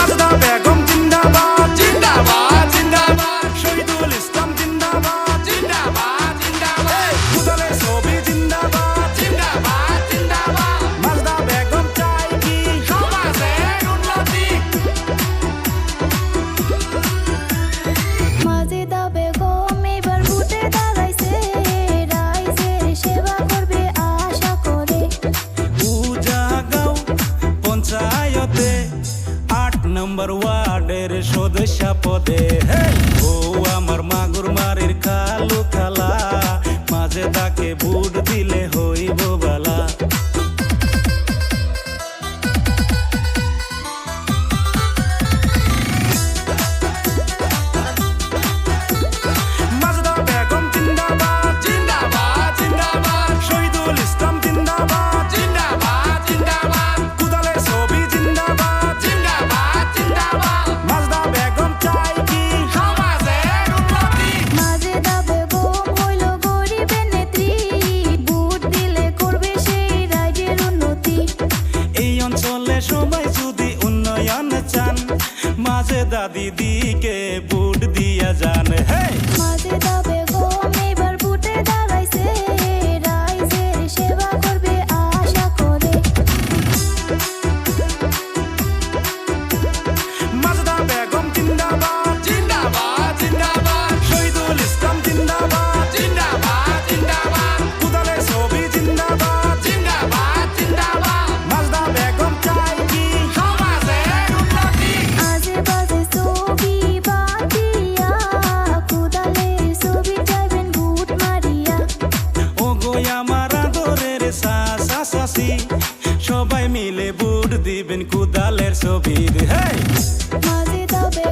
passo da pega. আমার ওয়ার্ডের সদস্য পদে। ও আমার মাগুর মার সবাই যদি উন্নয়ন চান মাঝে দাদি দিকে বুট দিয়া যান। কালের ছবি হে মাঝে তবে